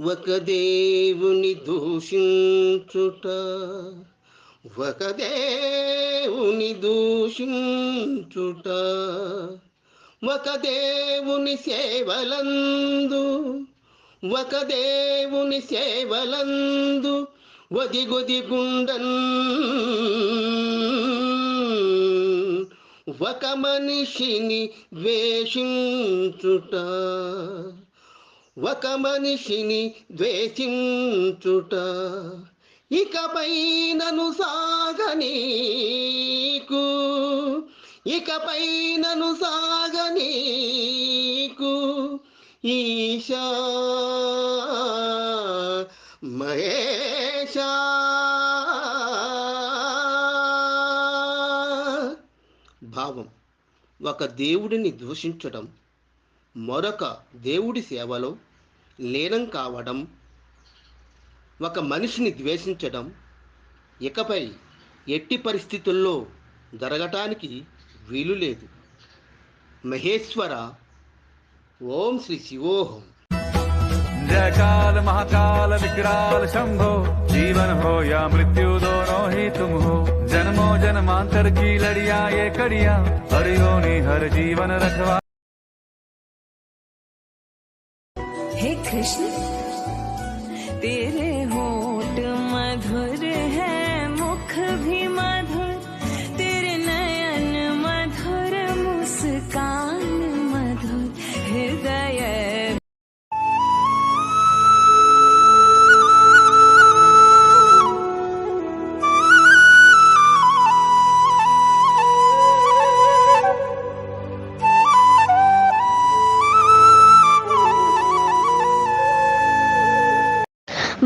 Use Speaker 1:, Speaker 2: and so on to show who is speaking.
Speaker 1: ఒక దేవుని దూషించుట ఒక దేవుని దూషించుట ఒక దేవుని సేవలందు ఒక దేవుని సేవలందు ఒదిగొది గుండన్. ఒక మనిషిని వేషించుట ఒక మనిషిని ద్వేషించుట ఇకపై నను సాగనీకు ఇకపై నను సాగనీకు ఈశా మహేష భావం ఒక దేవుడిని దూషించడం మరొక దేవుడి సేవలో లీనం కావడం ఒక మనిషిని ద్వేషించడం ఇకపై ఎట్టి పరిస్థితుల్లో జరగటానికి వీలు లేదు మహేశ్వర ఓం శ్రీ శివోహం
Speaker 2: जय काल महाकाल विकराल शंभो जीवन हो या मृत्यु दोनों ही तुम हो जन्मो जन्मांतर की लड़िया ये कड़िया हरियो नी हर जीवन रखवा
Speaker 3: कृष्ण तेरे